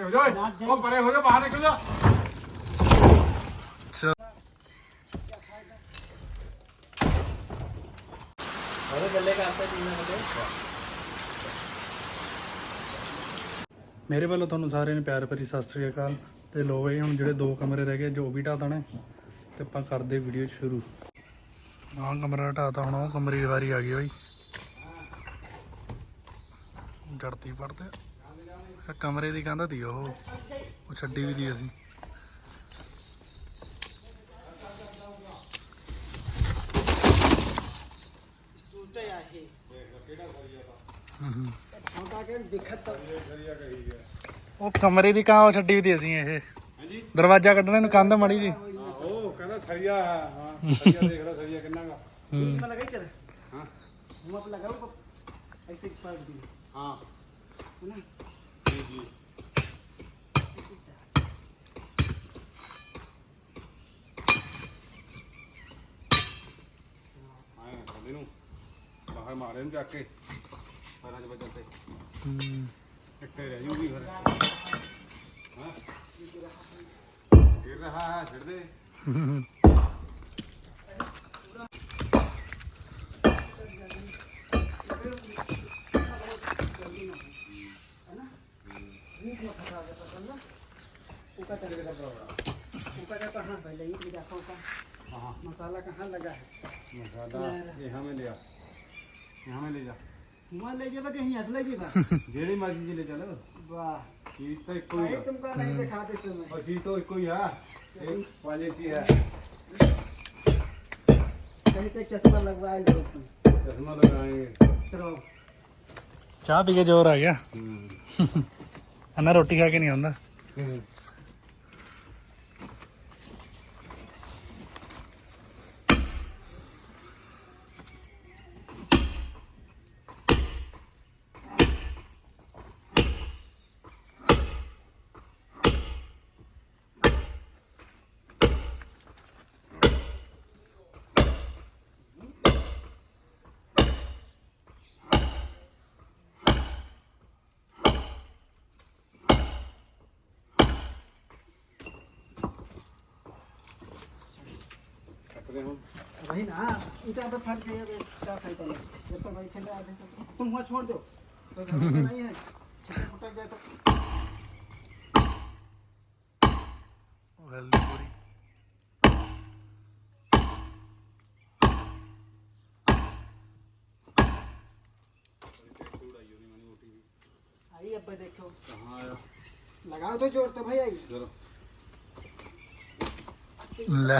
ਹੋ ਜਾ ਓਏ। ਉਹ ਪਰੇ ਹੋ ਜਾ ਬਾਹਰ ਨਿਕਲ ਜਾ। ਉਹਦੇ ਗੱਲੇ ਕਰਤਾ ਟੀਨਾ ਕਦੇ ਮੇਰੇ ਵੱਲੋਂ ਤੁਹਾਨੂੰ ਸਾਰਿਆਂ ਨੂੰ ਪਿਆਰ ਭਰੀ ਸਤਿ ਸ੍ਰੀ ਅਕਾਲ। ਤੇ ਲੋ ਬਈ ਹੁਣ ਜਿਹੜੇ ਦੋ ਕਮਰੇ ਰਹਿ ਗਏ ਜੋ ਵੀ ਢਾਹ ਦੇਣੇ ਤੇ ਆਪਾਂ ਕਰਦੇ ਵੀਡੀਓ ਸ਼ੁਰੂ। ਆਹ ਕਮਰਾ ਢਾਤਾ ਹੁਣ ਉਹ ਕਮਰੇ ਦੀ ਵਾਰੀ ਆ ਗਈ ਬਈ ਜੜਤੀ ਪੜਦੇ ਆ ਕਮਰੇ ਦੀ ਕਹਿੰਦਾ ਤੀ ਉਹ ਉਹ ਛੱਡੀ ਵੀ ਦੀ ਅਸੀਂ ਟੁੱਟੇ ਆ ਇਹ ਹਮ। ਹੁਣ ਤਾਂ ਕਿ ਦਿਖਤ ਤਾਂ ਉਹ ਕਮਰੇ ਦੀ ਕਾਂ ਉਹ ਛੱਡੀ ਵੀ ਦੀ ਅਸੀਂ ਇਹ ਹਾਂਜੀ ਦਰਵਾਜ਼ਾ ਕੱਢਣੇ ਨੂੰ ਕੰਧ ਮੜੀ ਜੀ ਉਹ ਕਹਿੰਦਾ ਸਰੀਆ ਹੈ ਹਾਂ ਸਰੀਆ ਦੇਖ ਲੈ ਸਰੀਆ ਕਿੰਨਾ ਗਾ इसमें लगाई चल हाँ मुंह पे लगाओ को ऐसे पलट दी ਹਾਂ है ना ਬਾਹਰ ਮਾਰੇ ਨੂੰ ਜਾ ਕੇ ਪੈਰਾਂ 'ਚ ਵੱਜਣ ਤੇ ਹਮ। ਇੱਟੇ ਰਹਿ ਜੂਗੀ ਫਿਰ ਹਾਂ ਗਿਰ ਰਹਾ ਹੈ ਛੱਡ ਦੇ ऊपर चलेगा ऊपर का कहाँ पहले ही देखो का हाँ मसाला कहाँ लगा है मसाला यहाँ में लिया यहाँ में ले जा वहाँ ले जाओ कहीं हंस ले जाओ ਜਿਹੜੀ ਮਰਜ਼ੀ ਚ ਲੈ ਚਲੋ वाह ਚੀਜ਼ ਤਾਂ ਇੱਕੋ ਹੀ भाई ਆ तुमको नहीं दिखाते समय और चीज तो ਇੱਕੋ ਹੀ ਆ एक क्वालिटी है कहीं पे चश्मा लगवाए लो तुम चश्मा लगाएंगे चलो ਚਾਹ ਪੀ ਕੇ ਜ਼ੋਰ ਆ ਗਿਆ हम्म। ਅੰਨਾ ਰੋਟੀ ਖਾ ਕੇ ਨਹੀਂ ਆਉਂਦਾ कपड़े हम वही ना इतना पे फट गया तो क्या फायदा नहीं जब तक भाई ठंडा आधे सब तुम वहाँ छोड़ दो तो जरूरत नहीं है छिटे फुटक जाए तो ਵੈਲਦੀ ਪੂਰੀ आई अब देखो कहाँ आया लगाओ तो जोर तो भाई आई चलो ਲੈ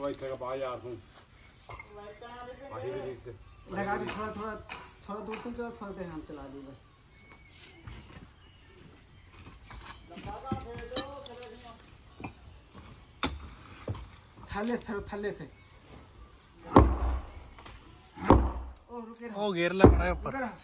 ਉਹ ਇੱਥੇ ਕਾ ਪਾ ਯਾਰ ਤੂੰ ਆਹੀ ਦੇ ਵਿੱਚ लगा के थोड़ा थोड़ा थोड़ा दूर तुम चलो थोड़ा देर हम चला दी बस थल्ले से फिर थल्ले से ओ रुके रहो ਉਹ ਗੇਰ ਲੈ ਮੜਾ ਉੱਪਰ रुके रहो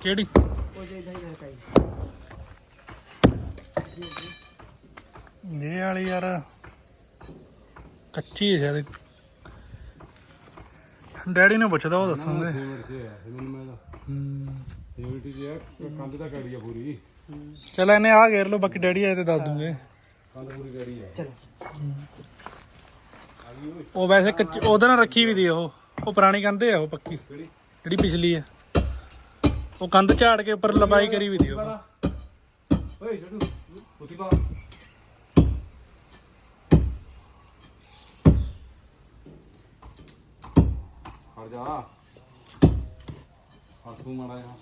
ਕਿਹੜੀ? ਉਹ ਵਾਲੀ ਯਾਰ ਕੱਚੀ ਹੈ ਸ਼ਾਇਦ। ਡੈਡੀ ਨੂੰ ਪੁੱਛਦਾ ਉਹ ਦੱਸੂਗੇ। ਚਲ ਇਹਨੇ ਆ ਘੇਰ ਲਓ ਬਾਕੀ ਡੈਡੀ ਆਏ ਤੇ ਦੱਸ ਦੂਗੇ। ਉਹ ਵੈਸੇ ਕੱਚੀ ਉਹਦੇ ਨਾਲ ਰੱਖੀ ਵੀ ਦੀ ਉਹ। ਉਹ ਪੁਰਾਣੀ ਕੰਧੇ ਆ ਉਹ ਪੱਕੀ। ਜਿਹੜੀ ਪਿਛਲੀ ਆ ਉਹ ਕੰਧ ਝਾੜ ਕੇ ਉੱਪਰ ਲੰਬਾਈ ਕਰੀ ਵੀ ਦੀ ਉਹ ਓਏ ਛੱਡੂ ਪੁੱਤੀ ਪਾ ਹਟ ਜਾ ਹਟ ਤੂੰ ਮਾੜਾ ਜਾ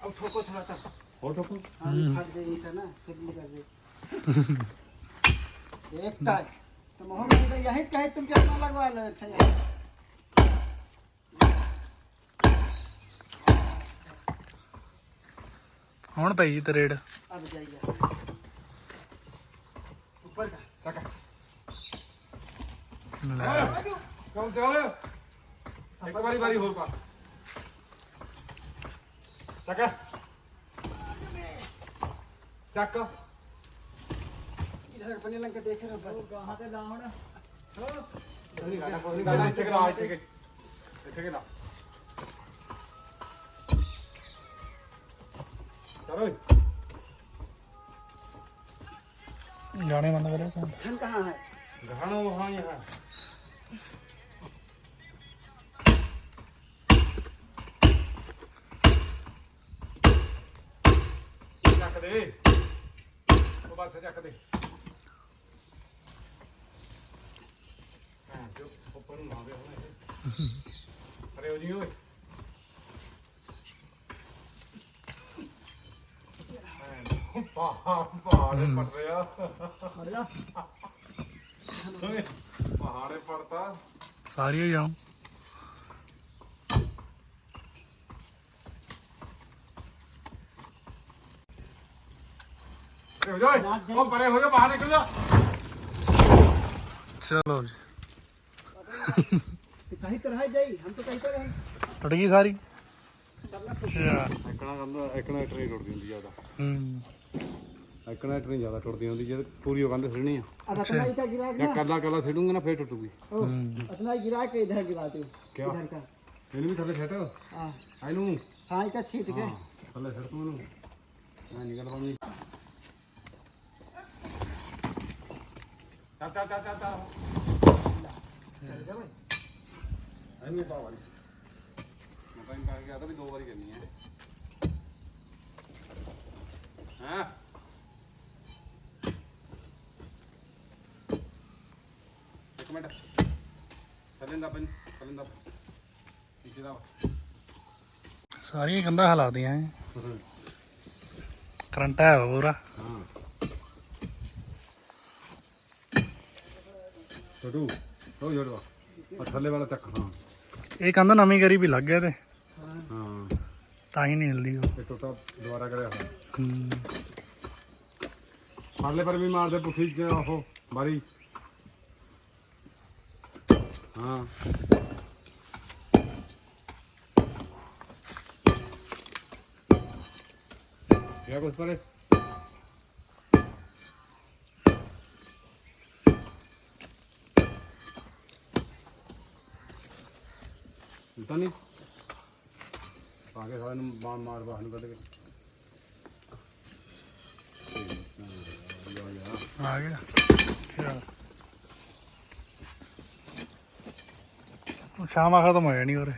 अब ठोको थोड़ा सा ਹੋਰ ਠੋਕੂ हाँ ये फट गई था ना फिर नहीं कर दे देखता है तो मोहम्मद ने यही कहे तुम चश्मा लगवा लो अच्छा ਹੁਣ ਪਈ ਜੀ ਤਰੇੜ ਆ ਬਜਾਈਆ ਉੱਪਰ ਕਾ ਕਾ ਲੈ ਕੌਣ ਚੱਲ ਇੱਕ ਵਾਰੀ ਵਾਰੀ ਹੋਰ ਪਾ ਚੱਕ ਚੱਕ ਇਧਰ ਆਪਣੇ ਲੰਕਾ ਦੇਖ ਰਿਹਾ ਬਸ ਗਾਹਾਂ ਤੇ ਲਾ ਹੁਣ ਹੋ ਇੱਥੇ ਕਰਾ ਇੱਥੇ ਇੱਥੇ ਕਰਾ ਲਾ ਚਲੋ ਗਾਣੇ ਬੰਦ ਕਰਿਓ ਤਾਂ। हम कहाँ है ਗਾਣਾ ਵਹਾਂ ਯਹਾਂ ਚੱਕ ਦੇ ਉਹ ਬਾਤ ਚੱਕ ਦੇ ਹਾਂ ਜੋ ਉੱਪਰ ਨੂੰ ਮਾਵੇ ਹੁਣ ਇਹ ਅਰੇ ਹੋ ਜੀ ਓਏ पहाड़े पड़ पहाड़े? पड़ता। सारी जाऊ। चलो जी। तो कहीं तो रह जाए हम तो कहीं तो रहे सारी। ਅੱਛਾ। ਐਕਣਾ ਜ਼ਿਆਦਾ ਟੁੱਟਦੀ ਹੁੰਦੀ ਜੇ ਪੂਰੀ ਉਹ ਕੰਧ ਸਿੜਨੀ ਆ। ਅਸਨਾਈ ਤਾਂ ਗਿਰਾ ਜਾਂ ਕੱਲਾ ਕੱਲਾ ਨਾ ਫੇਰ ਟੁੱਟੂਗੀ। ਅਸਨਾਈ ਗਿਰਾ ਕੇ ਇਧਰ ਗਿਰਾ ਦਿਓ ਕਿਆ? ਇਹਨੂੰ ਵੀ ਥੱਲੇ ਛੱਟ ਹਾਂ। ਇਹਨੂੰ? ਹਾਂ ਇਹ ਤਾਂ ਛੀਟ ਕੇ ਥੱਲੇ ਛੱਟ ਤੂੰ ਇਹਨੂੰ। ਮੈਂ ਨਿਕਲ ਪਾਉਂਗੀ ਤਾ ਤਾ ਤਾ ਤਾ ਚੱਲ ਜਾ ਬਈ ਐਵੇਂ ਪਾਵਾਂ ਤਾਂ ਵੀ ਦੋ ਵਾਰੀ ਕਰਨੀ ਹੈ। ਹਾਂ। ਇੱਕ ਮਿੰਟ। ਥੱਲੇ ਦਾ ਪਨ ਥੱਲੇ ਦਾ ਪਿੱਛੇ ਦਾ। ਸਾਰੀਆਂ ਕੰਧਾਂ ਹਲਾਤੀਆਂ ਐ ਕਰੰਟ ਹੈ ਪੂਰਾ। ਹਾਂ। ਛੋਟੂ ਹੋ ਜੋੜਵਾ ਆ ਥੱਲੇ ਵਾਲਾ ਚੱਕ ਹਾਂ। ਇਹ ਕੰਧ ਨਵੀਂ ਕਰੀ ਵੀ ਲੱਗ ਗਿਆ ਤੇ। ਤਾਂ ਹੀ ਨਹੀਂ ਹਿਲਦੀ ਉਹ। ਇਹ ਟੋਟਾ ਦੁਬਾਰਾ ਕਰਿਆ ਹੋਇਆ। ਹੂੰ। ਪਰਲੇ ਪਰ ਵੀ ਮਾਰਦੇ ਪੁੱਠੀ ਚ ਉਹ ਬਾਰੀ ਹਾਂ। ਕਿਆ ਕੁਛ ਪਰੇ? ਤਾਂ ਨਹੀਂ? ਆਗੇ ਸਾਰਿਆਂ ਨੂੰ ਬਾਣ ਮਾਰ ਬਾਹਰ ਨੂੰ ਕੱਢ ਕੇ। ਆ ਗਿਆ। ਚਲ। ਸ਼ਾਮ ਖਤਮ ਹੋ ਜਾਣੀ ਉਰੇ।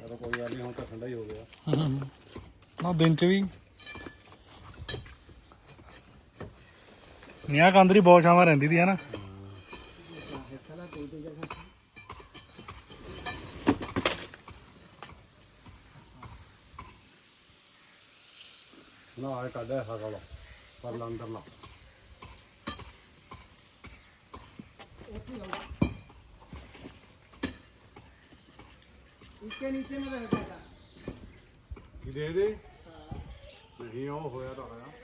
ਚਲੋ ਕੋਈ ਗੱਲ ਨਹੀਂ ਹੁਣ ਤਾਂ ਠੰਡਾ ਹੀ ਹੋ ਗਿਆ। ਨਾ ਦਿਨ ਚ ਵੀ। ਨਿਆ ਕੰਦਰੀ ਬਹੁਤ ਛਾਵਾਂ ਰਹਿੰਦੀ ਦੀ ਹੈ Não, é cadê essa galera? Falando lá. इसके नीचे में रहता था इधर ही नहीं हो होया तो गया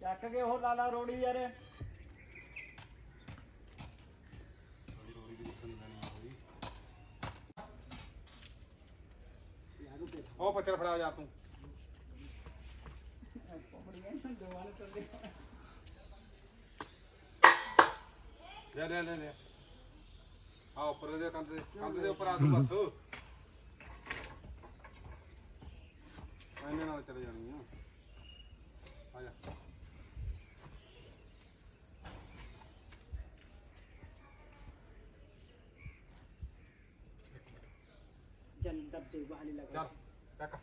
ਚੱਕ ਕੇ ਉਹ ਲਾਲਾ ਰੋੜੀ ਯਾਰ। ਉਹ ਪੱਥਰ ਫੜਾ ਯਾਰ ਤੂੰ। ਲੈ ਲੈ ਲੈ ਆ ਉੱਪਰ ਦੇ ਕੰਧ ਦੇ ਕੰਧ ਦੇ ਉੱਪਰ ਆ ਤੂੰ ਬਸ। ਐਨੇ ਨਾਲ ਚਲੇ ਜਾਣੀ ਆ। ਆ ਜਾ ਜਨ ਦਬ ਦੇ ਵਾਲੇ ਲਗਾ ਚੱਲ ਚੱਕ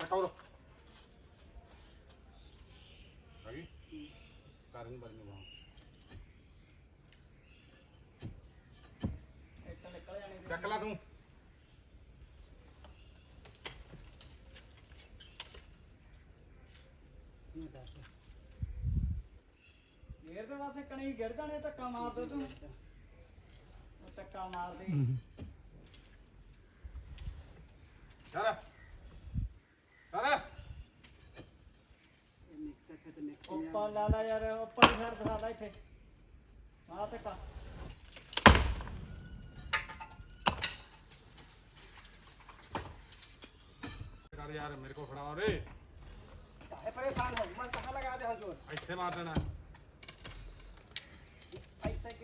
ਚੱਕ ਆਉਰੋ ਅਗੀ ਕਾਰਨ ਬਣ ਨੂੰ ਵਾਹ ਇੱਟਾਂ ਨਿਕਲ ਜਾਣੇ ਚੱਕ ਲਾ ਤੂੰ। ਗੱਡੀ ਗਿਰ ਜਾਣੇ ਧੱਕਾ ਮਾਰ ਦੋ ਤੂੰ। ਧੱਕਾ ਮਾਰ ਦੇ ਸਾਰਾ ਸਾਰਾ ਉੱਪਰ ਲਾ ਲਾ ਯਾਰ ਉੱਪਰ ਹੀ ਫਿਰ ਦਿਖਾ ਲਾ ਇੱਥੇ। ਆ ਧੱਕਾ। ਯਾਰ ਮੇਰੇ ਕੋ ਫੜਾ ਰੇ ਇਹ ਪਰੇਸ਼ਾਨ ਹੋ ਮਨ ਸਹਾ ਲਗਾ ਦੇ ਹਜ਼ੂਰ। ਇੱਥੇ ਮਾਰ ਦੇਣਾ।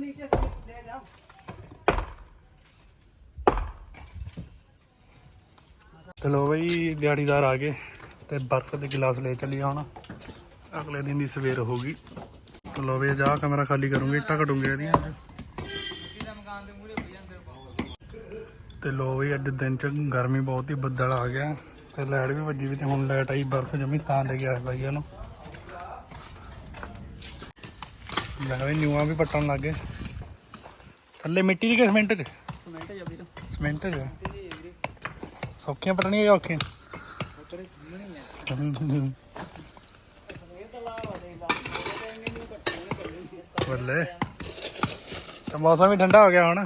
नीचे से ले जाओ ਚਲੋ ਬਈ ਦਿਹਾੜੀਦਾਰ ਆ ਗਏ ਤੇ ਬਰਫ਼ ਦੇ ਗਿਲਾਸ ਲੈ ਚੱਲੀ ਹੁਣ ਅਗਲੇ ਦਿਨ ਦੀ ਸਵੇਰ ਹੋ ਗਈ ਚਲੋ ਬਈ ਜਾ ਕਮਰਾ ਖਾਲੀ ਕਰੂੰਗੇ ਇੱਟਾਂ ਘਟੂੰਗੇ ਇਹਦੀਆਂ ਅੱਜ ਤੇ ਲੋ ਬਈ ਅੱਜ ਦਿਨ ਚ ਗਰਮੀ ਬਹੁਤ ਹੀ ਬੱਦਲ ਆ ਗਿਆ ਤੇ ਲਾਈਟ ਵੀ ਵੱਜੀ ਵੀ ਤੇ ਹੁਣ ਲਾਈਟ ਆਈ ਬਰਫ਼ ਜਮੀ ਤਾਂ ਲੈ ਕੇ ਆਇਆ ਬਾਈ ਇਹਨੂੰ ਲੈ ਬਈ ਨਿਊਆਂ ਵੀ ਪੱਟਣ ਲੱਗ ਗਏ। ਥੱਲੇ ਮਿੱਟੀ ਦੀ ਕਿ ਸਿਮੈਂਟ ਚ? ਸਮੈਂਟ ਜਾ ਵੀਰ ਸਿਮੈਂਟ ਚ? ਤੇ ਵੀਰੇ। ਸੌਖੀਆਂ ਪਟਣੀਆਂ ਜਾਂ ਔਖੀਆਂ? ਉੱਪਰ ਨਹੀਂ ਆ ਇਹ ਤਾਂ ਲਾ ਵਾ ਦੇ ਲਾ ਉਹਦੇ ਇੰਨੇ ਨੂੰ ਕੱਟਣੇ ਨੇ ਚੱਲਣੀ ਬੱਲੇ ਤਾਂ ਮੌਸਮ ਵੀ ਠੰਡਾ ਹੋ ਗਿਆ ਹੁਣ।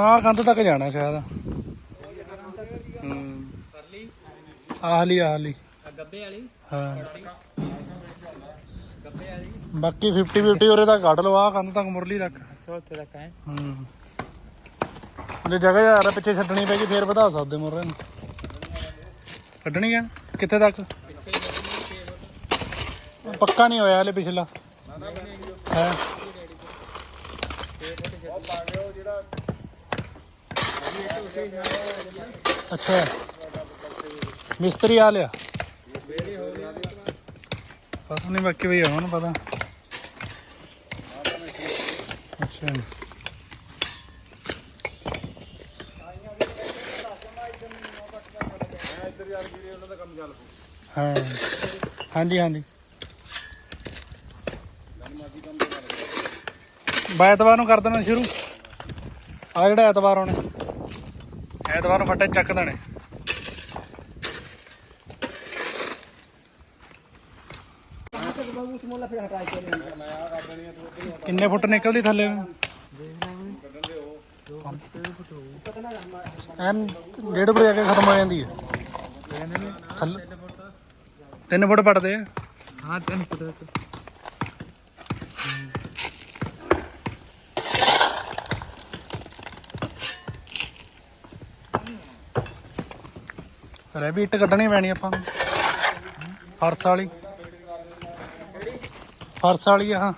ਆਹ ਕੰਧ ਤੱਕ ਜਾਣਾ ਸ਼ਾਇਦ। ਹੂੰ। ਕਰ ਲਈ ਆਹ ਲਈ ਆਹ ਲਈ ਆ ਗੱਬੇ ਵਾਲੀ ਹਾਂ। ਗੱਬੇ ਵਾਲੀ ਬਾਕੀ 50 50 ਉਰੇ ਤੱਕ ਕੱਢ ਲਓ ਕੰਧ ਤੱਕ ਮੁਰਲੀ ਤੱਕ ਅੱਛਾ ਉੱਥੇ ਤੱਕ ਹੈ। ਹੂੰ। ਜੇ ਜਗ੍ਹਾ ਜ਼ਿਆਦਾ ਪਿੱਛੇ ਛੱਡਣੀ ਪੈਗੀ ਫੇਰ ਵਧਾ ਸਕਦੇ ਮੁਰੇ ਨੂੰ। ਕੱਢਣੀ ਆ? ਕਿੱਥੇ ਤੱਕ? ਪੱਕਾ ਨਹੀਂ ਹੋਇਆ ਹਲੇ ਪਿਛਲਾ। ਹੈ। ਅੱਛਾ। ਮਿਸਤਰੀ ਆ ਲਿਆ। ਪਤਾ ਨਹੀਂ ਬਾਕੀ ਵੀ ਆਉਣ ਪਤਾ। ਅੱਛਾ। ਹਾਂ। ਹਾਂਜੀ ਹਾਂਜੀ। ਬਾ ਐਤਵਾਰ ਨੂੰ ਕਰ ਦੇਣਾ ਸ਼ੁਰੂ। ਆ ਜਿਹੜਾ ਐਤਵਾਰ ਆਉਣੇ। ਐਤਵਾਰ ਨੂੰ ਫੱਟੇ ਚੱਕ ਦੇਣੇ। ਕਿੰਨੇ ਫੁੱਟ ਨਿਕਲਦੀ ਥੱਲੇ? ਐਨ ਡੇਢ ਵਜੇ ਆ ਕੇ ਖਤਮ ਹੋ ਜਾਂਦੀ ਹੈ। ਥੱਲੇ 3 ਫੁੱਟ ਪੜਦੇ ਆ। ਹਾਂ 3 ਫੁੱਟ। ਰੇ ਵੀ ਇੱਟ ਕੱਢਣੀ ਪੈਣੀ ਆਪਾਂ ਨੂੰ। ਫਰਸ ਵਾਲੀ। ਫਰਸ ਵਾਲੀ ਆ, ਹਾਂ।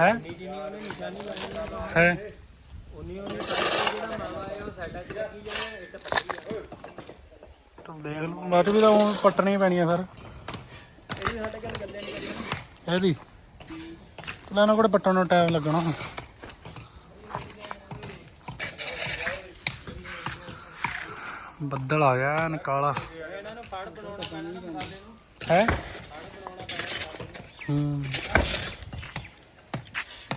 ਹੈ? ਹੈ। ਤੂੰ ਦੇਖ ਲਓ ਬਾਅਦ ਵੀ ਤਾਂ ਹੁਣ ਪੱਟਣੀ ਪੈਣੀ ਆ ਫਿਰ। ਇਹਦੀ। ਲੈ ਨਾ ਕੋਲ ਪੱਟਣ ਨੂੰ ਟਾਈਮ ਲੱਗਣਾ ਬੱਦਲ ਆ ਗਿਆ, ਐਨ ਕਾਲਾ। ਇਹਨਾਂ ਨੂੰ ਫੜ ਬਣਾਉਣਾ ਪੈਣਾ ਮਸਾਲੇ ਨੂੰ ਹੈ। ਹੂੰ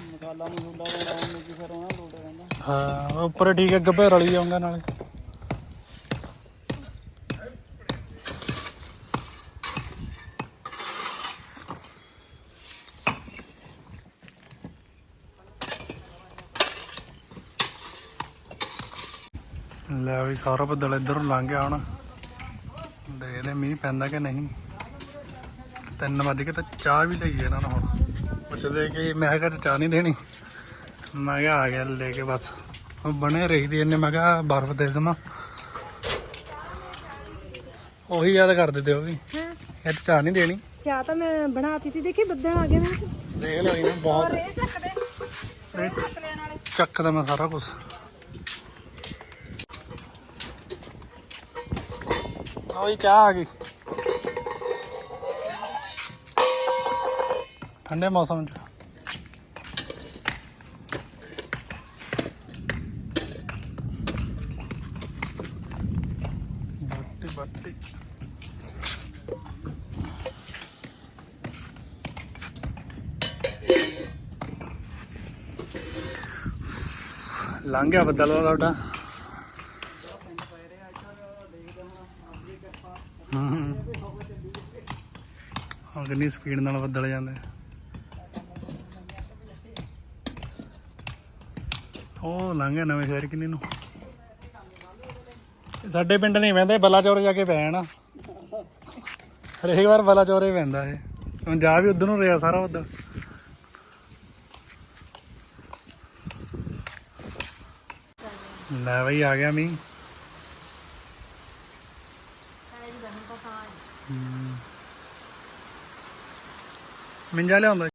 ਮਸਾਲਾ ਮਸੂਲਾ ਬਣਾਉਣ ਨੂੰ ਕੀ ਫਿਰ ਉਹਨਾਂ ਲੋੜ ਰਹਿੰਦਾ ਹਾਂ ਉੱਪਰ ਠੀਕ ਹੈ ਗੱਭੇ ਰਲੀ ਜਾਊਗਾ ਨਾਲੇ। ਲੈ ਵੀ ਸਾਰਾ ਬੱਦਲ ਇੱਧਰ ਲੰਘ ਗਿਆ ਹੁਣ। ਦੇਖਦੇ ਮੀਂਹ ਪੈਂਦਾ ਕਿ ਨਹੀਂ। ਤਿੰਨ ਵੱਜ ਕੇ ਤਾਂ ਚਾਹ ਵੀ ਲਈ ਇਹਨਾਂ ਨੂੰ ਹੁਣ। ਪੁੱਛਦੇ ਕਿ ਮੈਂ ਕਿਹਾ ਚਾਹ ਨਹੀਂ ਦੇਣੀ। ਮੈਂ ਕਿਹਾ ਆ ਗਿਆ ਲੈ ਕੇ ਬਸ। ਬਣੇ ਰਹੀ ਦੀ ਇਹਨੇ ਮੈਂ ਕਿਹਾ ਬਰਫ਼ ਦੇ ਦੇਵਾਂ ਉਹੀ ਯਾਦ ਕਰ ਦਿੱਤੇ ਉਹ ਵੀ। ਇਹ ਚਾਹ ਨਹੀਂ ਦੇਣੀ। ਚਾਹ ਤਾਂ ਮੈਂ ਬਣਾਤੀ ਤੀ ਦੇਖੀ ਬੱਦਲ ਆ ਗਏ ਨੇ। ਦੇਖ ਲਓ ਇਹਨੂੰ ਬਹੁਤ ਨਾਲੇ ਚੱਕਦਾ ਮੈਂ ਸਾਰਾ ਕੁਝ ਆਈ ਚਾਹ ਆ ਗਈ। ਠੰਡੇ ਮੌਸਮ ਚ। ਬੱਟੀ ਬੱਟੀ। ਲੰਘ ਗਿਆ ਬੱਦਲ ਤੁਹਾਡਾ। ਹਾਂ। ਕਿੰਨੀ ਸਪੀਡ ਨਾਲ ਬੱਦਲ ਜਾਂਦੇ ਉਹ ਲੰਘ ਨਵੇਂ ਸ਼ਹਿਰ ਕਿੰਨੀ ਨੂੰ। ਸਾਡੇ ਪਿੰਡ ਨਹੀਂ ਵਹਿੰਦੇ, ਬਲਾਚੌਰ ਜਾ ਕੇ ਪੈ ਜਾਣਾ ਹਰੇਕ ਵਾਰ ਬਲਾਚੌਰੇ ਪੈਂਦਾ ਇਹ। ਹੁਣ ਜਾ ਵੀ ਉਧਰ ਨੂੰ ਰਿਹਾ ਸਾਰਾ ਉਧਰ। ਲੈ ਬਈ ਆ ਗਿਆ ਮੀਂਹ। 门加亮的。